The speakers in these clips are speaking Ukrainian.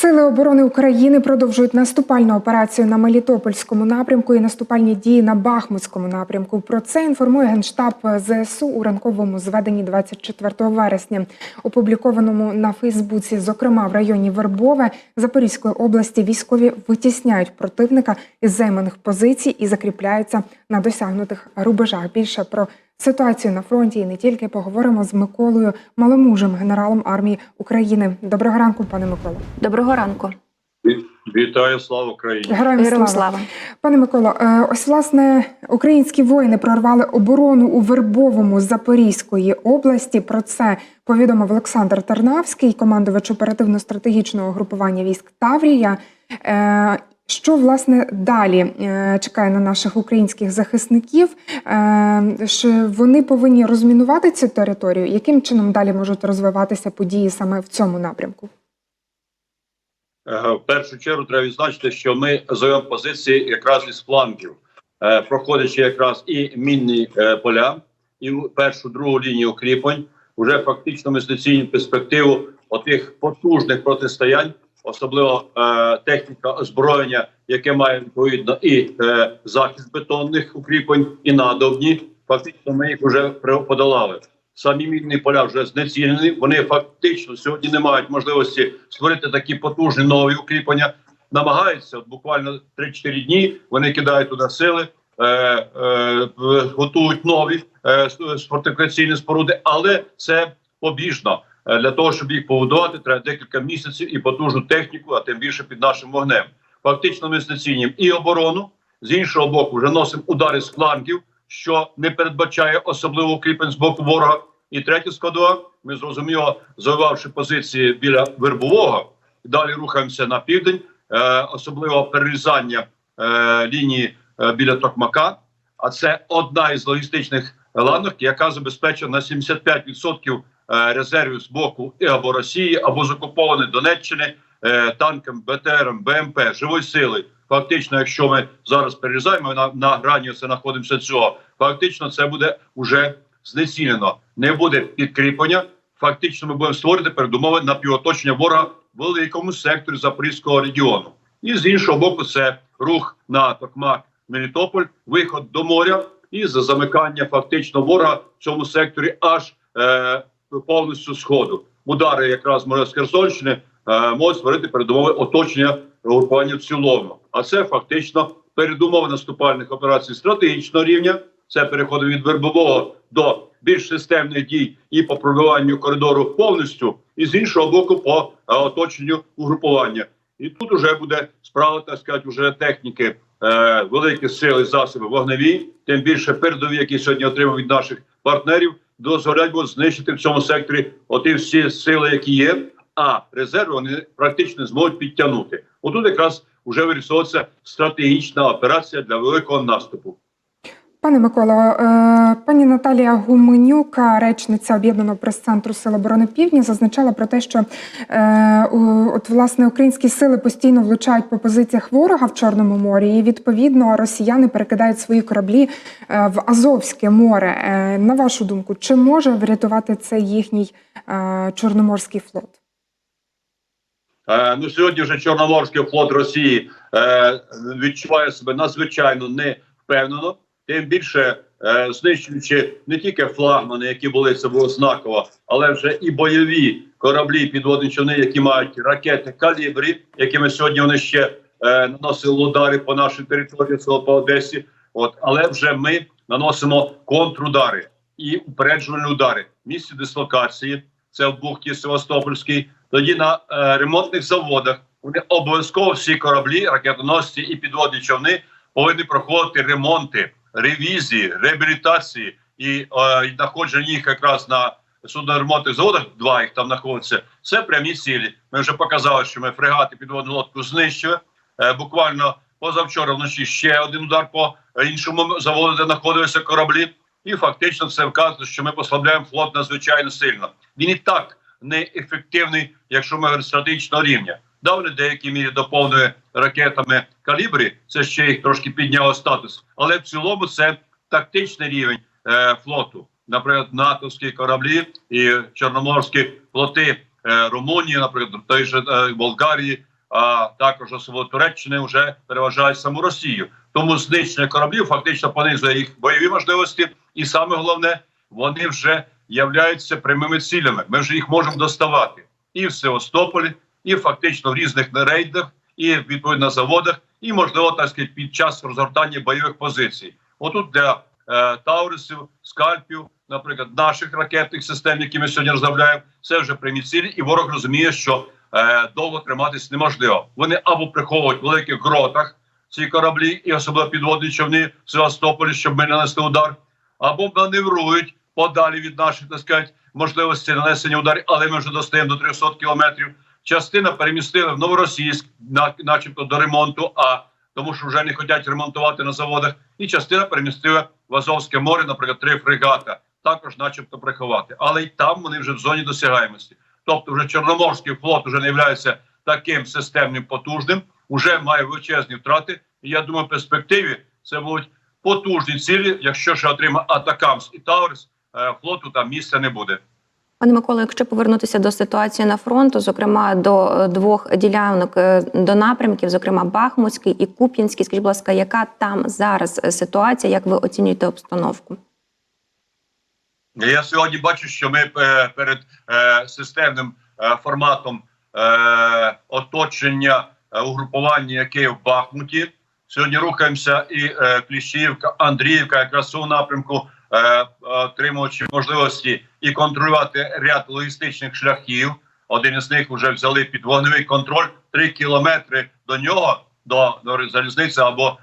Сили оборони України продовжують наступальну операцію на Мелітопольському напрямку і наступальні дії на Бахмутському напрямку. Про це інформує генштаб ЗСУ у ранковому зведенні 24 вересня, опублікованому на Фейсбуці. Зокрема, в районі Вербове Запорізької області військові витісняють противника із займаних позицій і закріпляються на досягнутих рубежах. Більше про ситуацію на фронті і не тільки поговоримо з Миколою Маломужем, генералом армії України. Доброго ранку, пане Миколо. Доброго ранку. Вітаю, слава Україні! Героям Героям слава. слава. Пане Миколо, е, ось власне українські воїни прорвали оборону у Вербовому Запорізької області. Про це повідомив Олександр Тарнавський, командувач оперативно-стратегічного групування військ Таврія. Що власне далі е, чекає на наших українських захисників? Е, Вони повинні розмінувати цю територію. Яким чином далі можуть розвиватися події саме в цьому напрямку? Е, В першу чергу треба відзначити, що ми займемо позиції якраз із флангів, проходячи якраз і мінні поля, і першу другу лінію укріплень. Вже фактично ми знецінюємо перспективу отих потужних протистоянь, особливо е, техніка озброєння, яке має відповідно і е, захист бетонних укріплень, і надовні. Фактично, ми їх вже подолали. Самі мінні поля вже знецінені. Вони фактично сьогодні не мають можливості створити такі потужні нові укріплення. Намагаються от буквально 3-4 дні. Вони кидають туди сили, е, е, готують нові е, фортифікаційні споруди, але це побіжно. Е, Для того щоб їх побудувати, треба декілька місяців і потужну техніку, а тим більше під нашим вогнем. Фактично, ми знецінюємо і оборону з іншого боку, вже носимо удари з флангів, що не передбачає особливо укріплень з боку ворога. І третя складова, ми зрозуміло, завивавши позиції біля Вербового, далі рухаємося на південь, е, особливо перерізання е, лінії біля Токмака. А це одна із логістичних ланок, яка забезпечує на 75% е, резервів з боку або Росії, або з окупованої Донеччини е, танкам, БТРом, БМП, живої сили. Фактично, якщо ми зараз перерізаємо на, на грані це знаходимося цього, фактично це буде вже знецінено. Не буде підкріплення. Фактично, ми будемо створити передумови на півоточення ворога в великому секторі Запорізького регіону. І з іншого боку, це рух на Токмак, Мелітополь, виход до моря і за замикання фактично ворога в цьому секторі аж е, повністю сходу. Удари якраз може з Херсонщини е, можуть створити передумови оточення групування в цілому. А це фактично передумови наступальних операцій стратегічного рівня. Це переходить від вербового до більш системних дій і по пробиванню коридору повністю, і з іншого боку, по е, оточенню угрупування. І тут вже буде справа, так сказати, вже техніки, е, великі сили, засоби вогневі, тим більше передові, які сьогодні отримав від наших партнерів, дозволять будуть знищити в цьому секторі оті всі сили, які є. А резерви вони практично зможуть підтягнути. Отут якраз вже вирісовується стратегічна операція для великого наступу. Пане Миколо, е, пані Наталія Гуменюка, речниця об'єднаного прес-центру Сил оборони Півдня, зазначала про те, що е, от власне українські сили постійно влучають по позиціях ворога в Чорному морі, і відповідно росіяни перекидають свої кораблі е, в Азовське море. На вашу думку, чи може врятувати це їхній Чорноморський флот? Ну сьогодні вже Чорноморський флот Росії відчуває себе надзвичайно невпевнено, тим більше е, знищуючи не тільки флагмани, які були було знаково, але вже і бойові кораблі, підводні човни, які мають ракети калібрі, якими сьогодні вони ще е, наносили удари по нашій території, це по Одесі. От, але вже ми наносимо контрудари і упереджувальні удари в місці дислокації. Це в бухті Севастопольській. Тоді на е, ремонтних заводах вони обов'язково всі кораблі, ракетоносці і підводні човни повинні проходити ремонти, ревізії, реабілітації і е, знаходження їх якраз на судноремонтних заводах. Два їх там знаходяться. Це прямі цілі. Ми вже показали, що ми фрегати підводну лодку знищили. Е, буквально позавчора вночі ще один удар по іншому заводу, де знаходилися кораблі. І фактично це вказує, що ми послабляємо флот надзвичайно сильно. Він і так неефективний, якщо ми стратегічного рівня. Да, вони в деякій мірі доповнює ракетами калібрі. Це ще їх трошки підняло статус, але в цілому це тактичний рівень е, флоту. Наприклад, натовські кораблі і чорноморські флоти е, Румунії, наприклад, той же е, Болгарії, а також особливо Туреччини вже переважають саму Росію. Тому знищення кораблів фактично понизує їх бойові можливості, і саме головне, вони вже являються прямими цілями. Ми вже їх можемо доставати і в Севастополі, і фактично в різних рейдах, і відповідно на заводах, і можливо так сказати, під час розгортання бойових позицій. Отут для е, таурисів, скальпів, наприклад, наших ракетних систем, які ми сьогодні розробляємо, це вже прямі цілі, і ворог розуміє, що е, довго триматись неможливо. Вони або приховують в великих гротах ці кораблі, і особливо підводні човни в Севастополі, щоб ми нанесли удар, або маневрують подалі від наших так сказати, можливостей нанесення ударів, але ми вже достаємо до 300 кілометрів. Частина перемістили в Новоросійськ, начебто до ремонту, а тому що вже не хочуть ремонтувати на заводах, і частина перемістила в Азовське море, наприклад, три фрегата, також, начебто, приховати. Але й там вони вже в зоні досягаємості. Тобто, вже Чорноморський флот вже не є таким системним потужним, вже має величезні втрати. І я думаю, в перспективі це будуть потужні цілі. Якщо ще отримає Атакамс і Таурс, е, флоту там місця не буде. Пане Миколо, якщо повернутися до ситуації на фронту, зокрема до е, двох ділянок е, до напрямків, зокрема Бахмутський і Куп'янський, скажіть, будь ласка, яка там зараз е, ситуація? Як ви оцінюєте обстановку? Я сьогодні бачу, що ми перед системним форматом оточення угрупування, яке в Бахмуті. Сьогодні рухаємося і Кліщівка, Андріївка, якраз в напрямку, отримуючи можливості і контролювати ряд логістичних шляхів. Один із них вже взяли під вогневий контроль три кілометри до нього, до, до залізниці або е,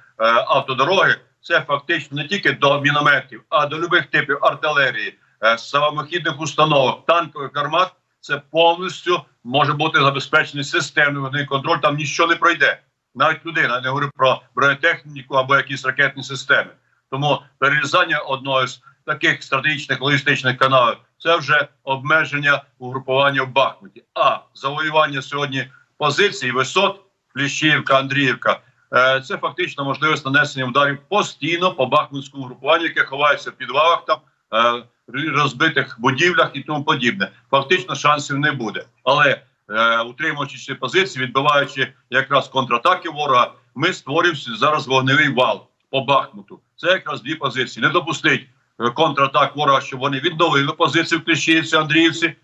автодороги. Це фактично не тільки до мінометів, а до любих типів артилерії, е, самохідних установок, танкових гармат. Це повністю може бути забезпечений системний вогневий контроль. Там нічого не пройде. Навіть людина не говорю про бронетехніку або якісь ракетні системи. Тому перерізання одного з таких стратегічних логістичних каналів це вже обмеження угрупування в Бахмуті. А завоювання сьогодні позицій, висот, Пліщівка, Андріївка. Е, Це фактично можливість нанесення ударів постійно по бахмутському групуванню, яке ховається в підвалах там, е, розбитих будівлях і тому подібне. Фактично шансів не буде. Але е, утримуючи ці позиції, відбиваючи якраз контратаки ворога, ми створюємо зараз вогневий вал по Бахмуту. Це якраз дві позиції. Не допустить е, контратак ворога, щоб вони відновили позицію в Кліщівці, Андріївці.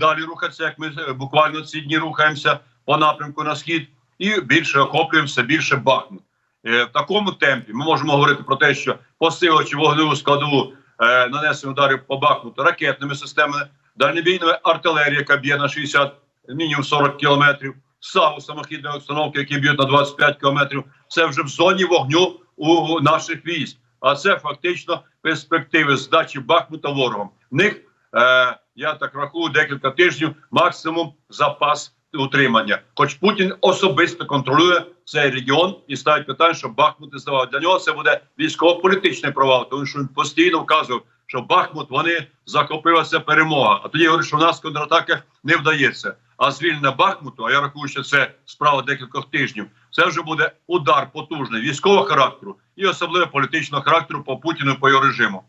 Далі рухатися, як ми е, буквально ці дні рухаємося по напрямку на схід, і більше охоплюємося, більше Бахмут. Е, в такому темпі ми можемо говорити про те, що посилюючи вогневу складову е, нанесення ударів по Бахмуту ракетними системами, дальнобійною артилерією, яка б'є на 60, мінімум 40 кілометрів, САУ самохідної установки, які б'ють на 25 кілометрів. Це вже в зоні вогню у наших військ. А це фактично перспективи здачі Бахмута ворогом. В них е, я так рахую декілька тижнів максимум запас утримання. Хоч Путін особисто контролює цей регіон і ставить питання, щоб Бахмут не здавав. Для нього це буде військово-політичний провал, тому що він постійно вказував, що Бахмут вони захопилася перемога. А тоді говорить, що в нас контратака не вдається. А звільнення Бахмуту, а я рахую, що це справа декількох тижнів. Це вже буде удар потужний військового характеру і особливо політичного характеру по Путіну по його режиму.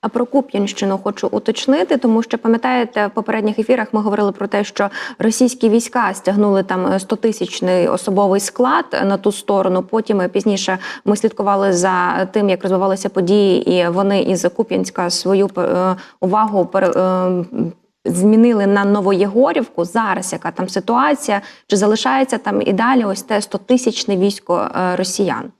А про Куп'янщину хочу уточнити, тому що пам'ятаєте, в попередніх ефірах ми говорили про те, що російські війська стягнули там 100-тисячний особовий склад на ту сторону. Потім е, пізніше ми слідкували за тим, як розвивалися події, і вони із Куп'янська свою е, увагу е, Змінили на Новоєгорівку. Зараз яка там ситуація? Чи залишається там і далі ось те 100-тисячне військо е, росіян?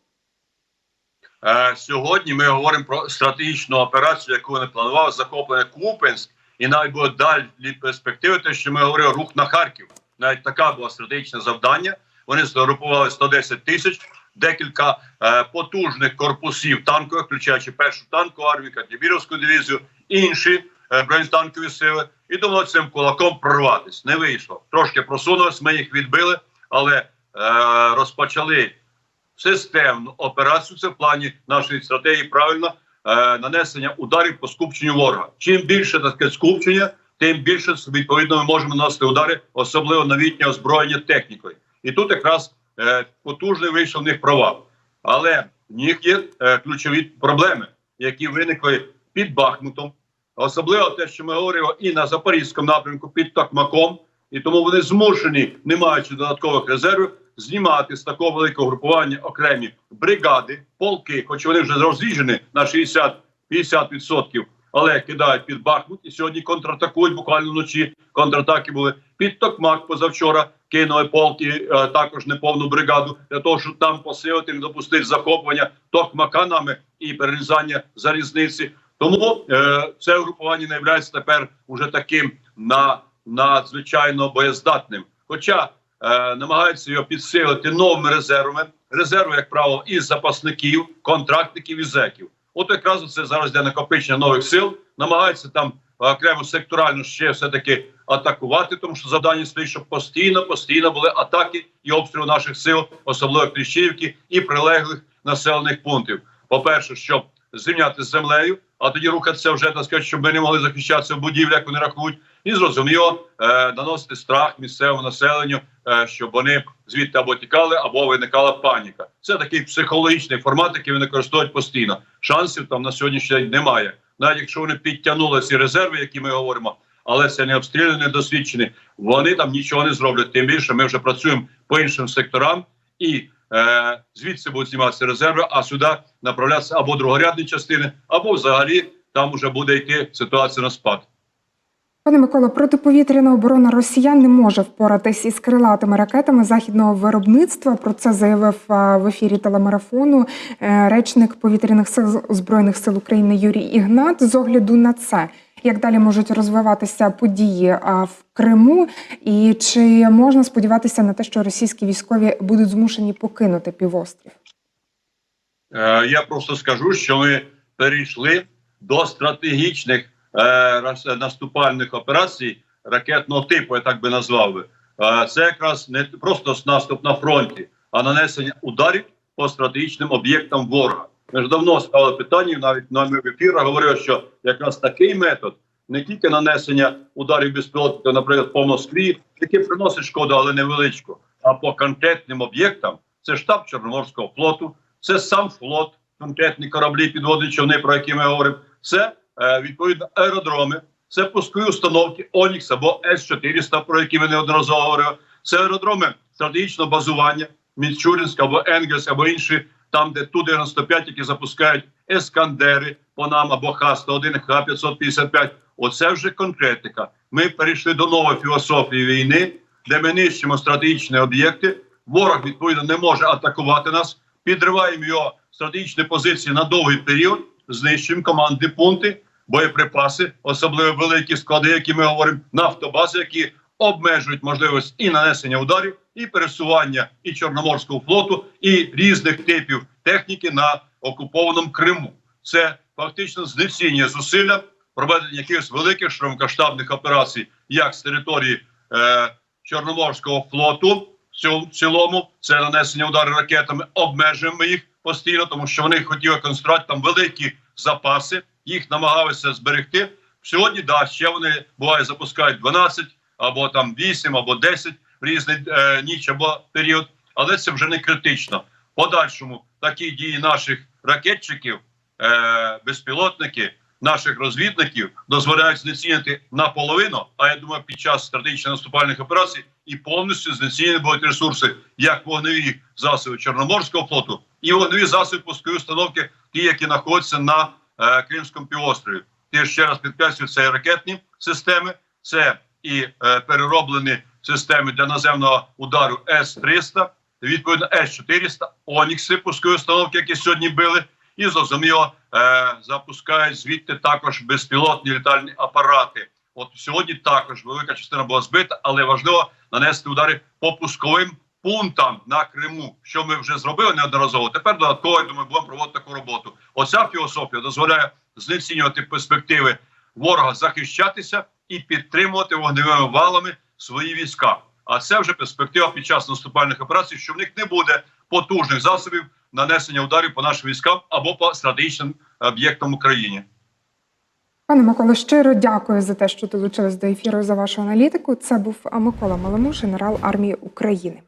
Е, сьогодні ми говоримо про стратегічну операцію, яку вони планували, захоплення Купенськ, і навіть буде далі перспективи, те, що ми говорили, рух на Харків. Навіть така була стратегічне завдання. Вони згрупували 110 тисяч, декілька е, потужних корпусів танкових, включаючи першу танкову армію, Катібіровську дивізію, інші бронетанкові сили, і думали цим кулаком прорватися. Не вийшло. Трошки просунулись, ми їх відбили, але е, розпочали системну операцію. Це в плані нашої стратегії правильно е, нанесення ударів по скупченню ворога. Чим більше таке скупчення, тим більше відповідно ми можемо наносити удари, особливо новітнє озброєння технікою. І тут якраз е, потужний вийшов в них провал. Але в них є е, ключові проблеми, які виникли під Бахмутом, особливо те, що ми говоримо і на Запорізькому напрямку під Токмаком. І тому вони змушені, не маючи додаткових резервів, знімати з такого великого групування окремі бригади, полки, хоч вони вже розріжені на 60 50%, але кидають під Бахмут і сьогодні контратакують буквально вночі. Контратаки були під Токмак позавчора. Кинули полки е, також неповну бригаду для того, щоб там посилити, не допустити захоплення Токмака нами і перерізання залізниці. Тому е, це групування не є тепер уже таким на надзвичайно боєздатним. Хоча е, намагаються його підсилити новими резервами. Резерви, як правило, із запасників, контрактників і зеків. От якраз це зараз для накопичення нових сил. Намагаються там окремо секторально ще все-таки атакувати, тому що завдання стоїть, щоб постійно, постійно були атаки і обстріли наших сил, особливо Кліщівки і прилеглих населених пунктів. По-перше, щоб зрівняти з землею, а тоді рухатися вже так сказати, щоб ми не могли захищатися в будівлях, як вони рахують, і зрозуміло е, наносити страх місцевому населенню, е, щоб вони звідти або тікали, або виникала паніка. Це такий психологічний формат, який вони використовують постійно. Шансів там на сьогоднішній день немає. Навіть якщо вони підтягнули ці резерви, які ми говоримо, але це не обстріляні, не досвідчені. Вони там нічого не зроблять. Тим більше ми вже працюємо по іншим секторам і е, звідси будуть зніматися резерви, а сюди направлятися або другорядні частини, або взагалі там вже буде йти ситуація на спад. Пане Микола, протиповітряна оборона росіян не може впоратись із крилатими ракетами західного виробництва. Про це заявив в ефірі телемарафону е, речник повітряних сил збройних сил України Юрій Ігнат. З огляду на це, як далі можуть розвиватися події в Криму, і чи можна сподіватися на те, що російські військові будуть змушені покинути півострів? Е, я просто скажу, що ми перейшли до стратегічних е, наступальних операцій ракетного типу, я так би назвав би. Е, це якраз не просто наступ на фронті, а нанесення ударів по стратегічним об'єктам ворога. Ми ж давно ставили питання, навіть на моїх ефірах говорив, що якраз такий метод не тільки нанесення ударів безпілотника, наприклад, по Москві, який приносить шкоду, але невеличку, а по конкретним об'єктам це штаб Чорноморського флоту, це сам флот, конкретні кораблі, підводні човни, про які ми говоримо. Це е, відповідно аеродроми, це пускові установки Онікс або С-400, про які ми неодноразово говорили. Це аеродроми стратегічного базування, Мічурінськ або Енгельс, або інші, там, де Ту-95, які запускають Ескандери по нам або Х-101, Х-555. Оце вже конкретика. Ми перейшли до нової філософії війни, де ми нищимо стратегічні об'єкти. Ворог відповідно не може атакувати нас. Підриваємо його стратегічні позиції на довгий період, знищуємо командні пункти, боєприпаси, особливо великі склади, які ми говоримо, нафтобази, які обмежують можливість і нанесення ударів, і пересування і Чорноморського флоту, і різних типів техніки на окупованому Криму. Це фактично знецінює зусилля проведення якихось великих широкомасштабних операцій, як з території е, Чорноморського флоту. В цілому це нанесення ударів ракетами. Обмежуємо їх постійно, тому що вони хотіли конструювати там великі запаси, їх намагалися зберегти. Сьогодні да, ще вони буває запускають 12 або там 8, або 10 в різний е, ніч або період, але це вже не критично. Подальшому такі дії наших ракетчиків, е, безпілотники, наших розвідників дозволяють знецінити наполовину. А я думаю, під час стратегічних наступальних операцій і повністю знецінені будуть ресурси як вогневі засоби Чорноморського флоту, і вогневі засоби пускової установки, ті, які знаходяться на е, Кримському півострові. Ти ще раз підкреслюю, це і ракетні системи, це і е, перероблені системи для наземного удару С-300, відповідно С-400, Онікси пускової установки, які сьогодні били, і зрозуміло е, запускають звідти також безпілотні літальні апарати. От сьогодні також велика частина була збита, але важливо нанести удари по пусковим пунктам на Криму, що ми вже зробили неодноразово. Тепер додатково я думаю, будемо проводити таку роботу. Оця філософія дозволяє знецінювати перспективи ворога захищатися і підтримувати вогневими валами свої війська. А це вже перспектива під час наступальних операцій, що в них не буде потужних засобів нанесення ударів по нашим військам або по стратегічним об'єктам України. Пане Миколо, щиро дякую за те, що долучились до ефіру за вашу аналітику. Це був Микола Маламуш, генерал армії України.